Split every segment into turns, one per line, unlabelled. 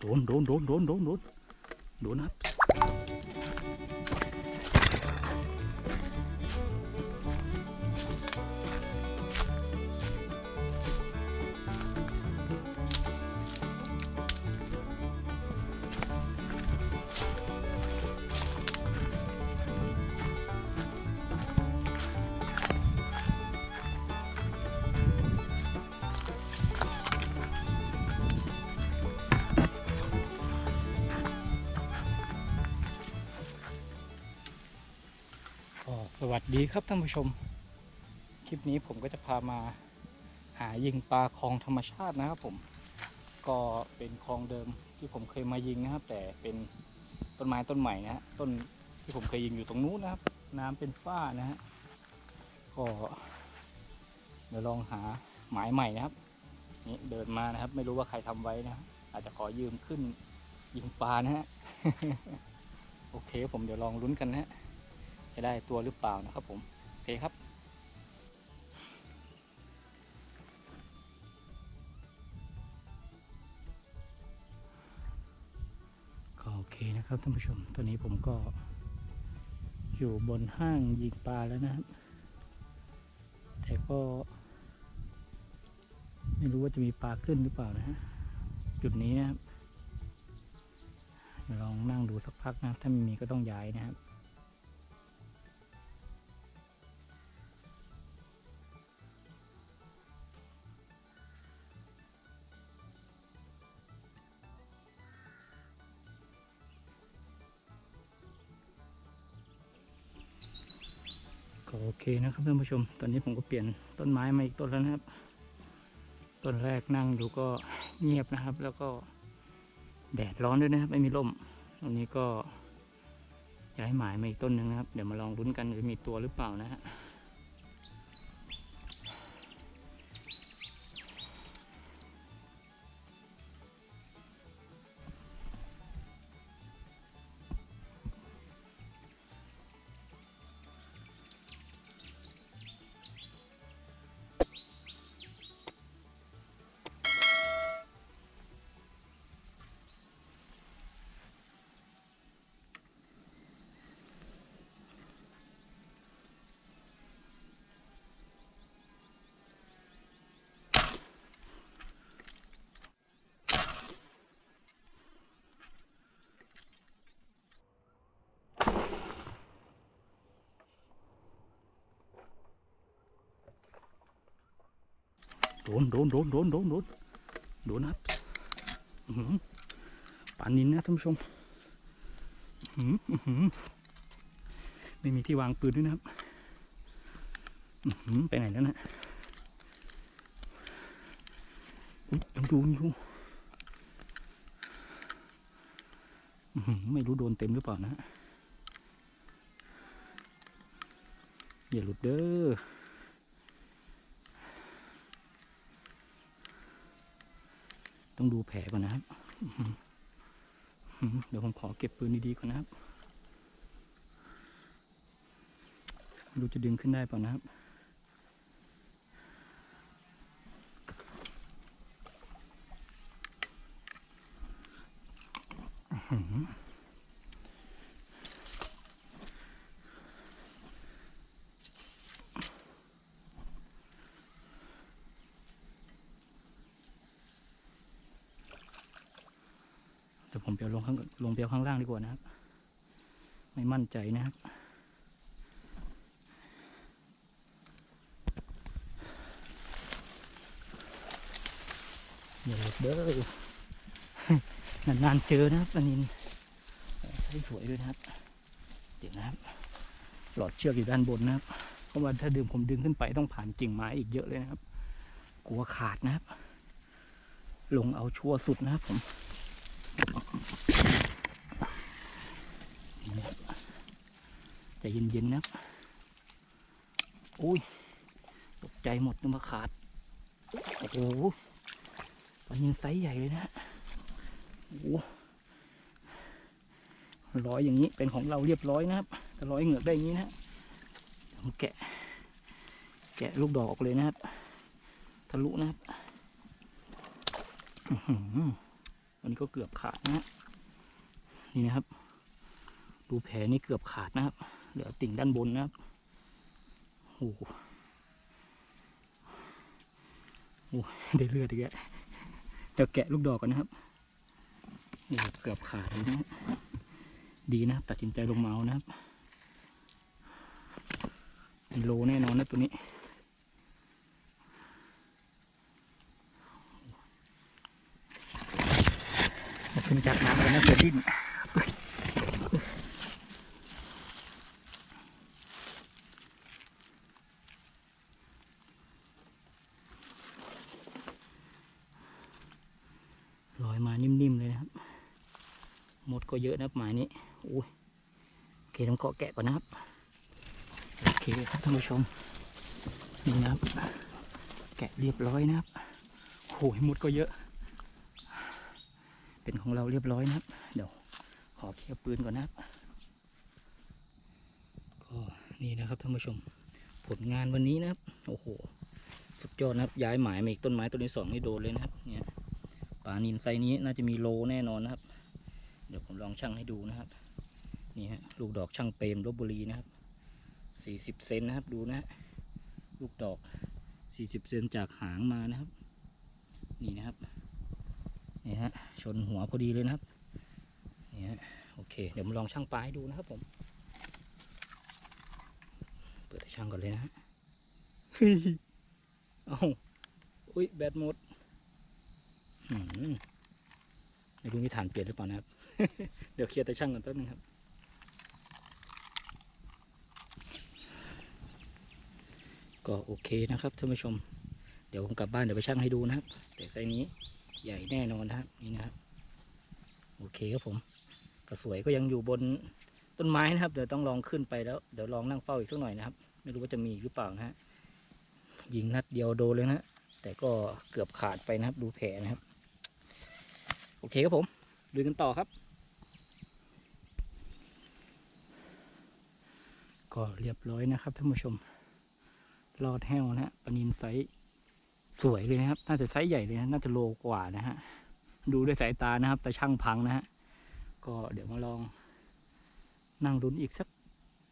โดนโดนโดนโดนโดนโดนโดนครับ สวัสดีครับท่านผู้ชม คลิปนี้ผมก็จะพามาหายิงปลาคลองธรรมชาตินะครับผม ก็เป็นคลองเดิมที่ผมเคยมายิงนะครับ แต่เป็นต้นไม้ต้นใหม่นะฮะต้นที่ผมเคยยิงอยู่ตรงนู้นนะครับ น้ำเป็นฝ้านะฮะก็เดี๋ยวลองหาหมายใหม่นะครับนี่เดินมานะครับ ไม่รู้ว่าใครทำไว้นะอาจจะขอยืมขึ้นยิงปลานะฮะโอเค ผมเดี๋ยวลองลุ้นกันนะฮะ จะได้ตัวหรือเปล่านะครับผมโอเคครับก็โอเคนะครับท่านผู้ชมตอนนี้ผมก็อยู่บนห้างยิงปลาแล้วนะครับ แต่ก็ ไม่รู้ว่าจะมีปลาขึ้นหรือเปล่านะฮะจุดนี้นะครับลองนั่งดูสักพักนะ ถ้าไม่มีก็ต้องย้ายนะครับ ก็โอเคนะครับท่านผู้ชม ตอนนี้ผมก็เปลี่ยนต้นไม้มาอีกต้นแล้วนะครับ ต้นแรกนั่งดูก็เงียบนะครับ แล้วก็แดดร้อนด้วยนะครับ ไม่มีร่ม ตรงนี้ก็ย้ายหมายมาอีกต้นหนึ่งนะครับ เดี๋ยวมาลองรุ้นกันจะมีตัวหรือเปล่านะฮะ นโดนโดนโดนโดนโดนโดนครับอื้อหือปานนินนะท่านผู้ชมอื้อหืออื้อหือไม่มีที่วางปืนด้วยนะครับอื้อหือไปไหนแล้วนะอุ๊ยยังดูยังดูอื้อหือไม่รู้โดนเต็มหรือเปล่านะฮะอย่าหลุดเด้อ ต้องดูแผลก่อนนะครับ เดี๋ยวผมขอเก็บปืนดีๆก่อนนะครับ ดูจะดึงขึ้นได้ป่ะนะครับอืมเปียวล งข้างลงเปียวข้างล่างดีกว่านะครับ ไม่มั่นใจนะครับอย่าหลุดเด้อนานๆเจอนะครับปลานินใส่สวยด้วยนะครับ เดี๋ยวนะครับ หลอดเชือกอยู่ด้านบนนะครับ เพราะว่าถ้าดึงผมดึงขึ้นไปต้องผ่านกิ่งไม้อีกเยอะเลยนะครับ กลัวขาดนะครับ ลงเอาชัวร์สุดนะครับผม ใจเย็นๆนะครับอุ้ยตกใจหมดนึกว่าขาด โอ้โหปลานินไซส์ใหญ่เลยนะโอ้โหร้อยอย่างนี้เป็นของเราเรียบร้อยนะครับแต่ร้อยเหงือกได้อย่างนี้นะผมแกะ แกะลูกดอกออกเลยนะครับ ทะลุนะครับอันนี้ก็เกือบขาดนะนี่นะครับ ดูแผลนี่เกือบขาดนะครับ เหลือติ่งด้านบนนะครับโอ้โหโอ้ได้เลือดอีกแล้วเดี๋ยวแกะลูกดอกกันนะครับโอ้เกือบขาดเลยนะดีนะครับตัดสินใจลงมาเอานะครับเป็นโลแน่นอนนะตัวนี้ขึ้นจากน้ำกันนะเสือดิ้นลอย มานิ่มๆเลยนะครับ หมดก็เยอะนะครับหมายนี้อุ้ยโอเคต้องเกาะแกะก่อนนะครับโอเคครับท่านผู้ชมนี่นะครับ แกะเรียบร้อยนะครับโอ้ยหมดก็เยอะ เป็นของเราเรียบร้อยนะครับ เดี๋ยวขอเคลียร์ปืนก่อนนะครับก็นี่นะครับท่านผู้ชม ผลงานวันนี้นะครับโอ้โหสุดยอดนะครับย้ายหมายมาอีกต้นไม้ต้นที่สองนี่โดนเลยนะครับเนี่ยานินไซนี้น่าจะมีโลแน่นอนนะครับ เดี๋ยวผมลองชั่งให้ดูนะครับ นี่ฮะลูกดอกช่างเปรมลบบุรีนะครับสี่สิบเซนนะครับ ดูนะฮะลูกดอกสี่สิบเซนจากหางมานะครับ นี่นะครับนี่ฮะชนหัวพอดีเลยนะครับนี่ฮะโอเค เดี๋ยวมาลองช่างปลาให้ดูนะครับ ผม เปิดให้ช่างก่อนเลยนะฮะเฮ้ยเอาอุ้ยแบตหมด ไม่รู้มีฐานเปลี่ยนหรือเปล่านะครับ เดี๋ยวเคลียร์ต่ช่างก่อนแป๊บนึงครับก็โอเคนะครับท่านผู้ชม เดี๋ยวผมกลับบ้านเดี๋ยวไปช่างให้ดูนะครับ แต่ไซนี้ใหญ่แน่นอนนะครับนี่นะครับ โอเคครับผมกระสวยก็ยังอยู่บนต้นไม้นะครับ เดี๋ยวต้องลองขึ้นไปแล้วเดี๋ยวลองนั่งเฝ้าอีกสักหน่อยนะครับ ไม่รู้ว่าจะมีหรือเปล่านะฮะยิงนัดเดียวโดนเลยนะแต่ก็เกือบขาดไปนะครับ ดูแผลนะครับ โอเคครับผมดูกันต่อครับ ก็เรียบร้อยนะครับท่านผู้ชมรอดแห้วนะฮะปนินไซส์สวยเลยนะครับ น่าจะไซส์ใหญ่เลยนะน่าจะโลกว่านะฮะดูด้วยสายตานะครับ แต่ช่างพังนะฮะก็เดี๋ยวมาลอง นั่งลุ้นอีกสัก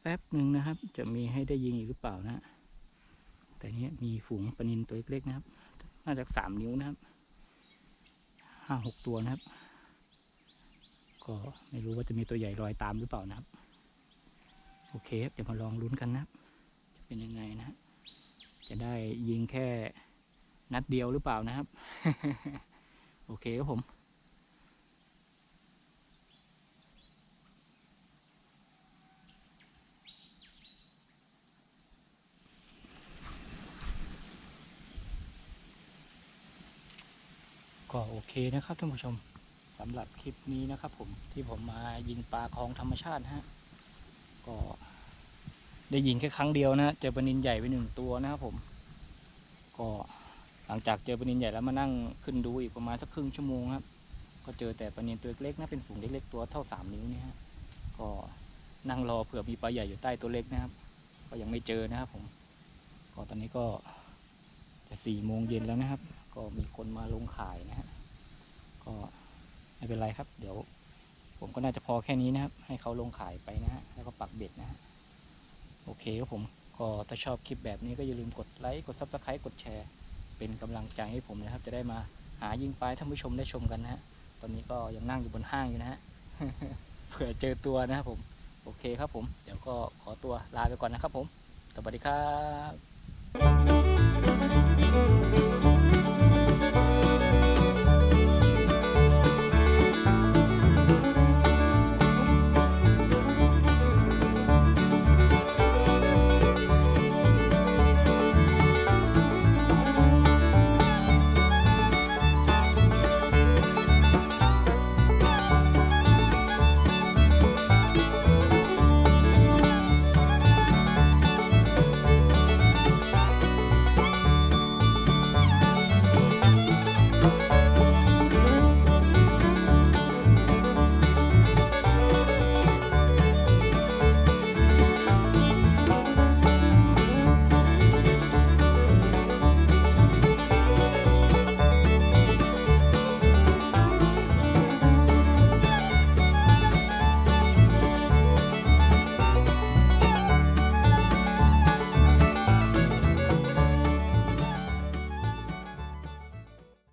แป๊บหนึ่งนะครับ จะมีให้ได้ยิงอีกหรือเปล่านะ แต่นี้มีฝูงปนินตัวเล็กๆนะครับ น่าจะสามนิ้วนะครับ ห้าหกตัวนะครับ ก็ไม่รู้ว่าจะมีตัวใหญ่ลอยตามหรือเปล่านะครับ โอเคเดี๋ยวมาลองลุ้นกันนะครับ จะเป็นยังไงนะ จะได้ยิงแค่นัดเดียวหรือเปล่านะครับ โอเคครับผม ก็โอเคนะครับท่านผู้ชมสำหรับคลิปนี้นะครับผมที่ผมมายิงปลาคลองธรรมชาตินะฮะก็ได้ยิงแค่ครั้งเดียวนะเจอปลานินใหญ่ไปหนึ่งตัวนะครับผม ก็หลังจากเจอปลานินใหญ่แล้วมานั่งขึ้นดูอีกประมาณสักครึ่งชั่วโมงครับ ก็เจอแต่ปลานินตัวเล็กๆนะเป็นฝูงเล็กๆตัวเท่าสามนิ้วนี่ฮะก็นั่งรอเผื่อมีปลาใหญ่อยู่ใต้ตัวเล็กนะครับ ก็ยังไม่เจอนะครับผมก็ตอนนี้ก็จะสี่โมงเย็นแล้วนะครับ ก็มีคนมาลงขายนะฮะก็ไม่เป็นไรครับ เดี๋ยว ผมก็น่าจะพอแค่นี้นะครับ ให้เขาลงขายไปนะฮะแล้วก็ปักเบ็ดนะฮะโอเคครับผมก็ถ้าชอบคลิปแบบนี้ก็อย่าลืมกดไลค์กดซับสไครต์กดแชร์ เป็นกำลังใจให้ผมนะครับ จะได้มาหายิงปลาให้ท่านผู้ชมได้ชมกันนะฮะตอนนี้ก็ยังนั่งอยู่บนห้างอยู่นะฮะเผื่อเจอตัวนะครับผม โอเคครับผม เดี๋ยวก็ขอตัวลาไปก่อนนะครับผม สวัสดีครับ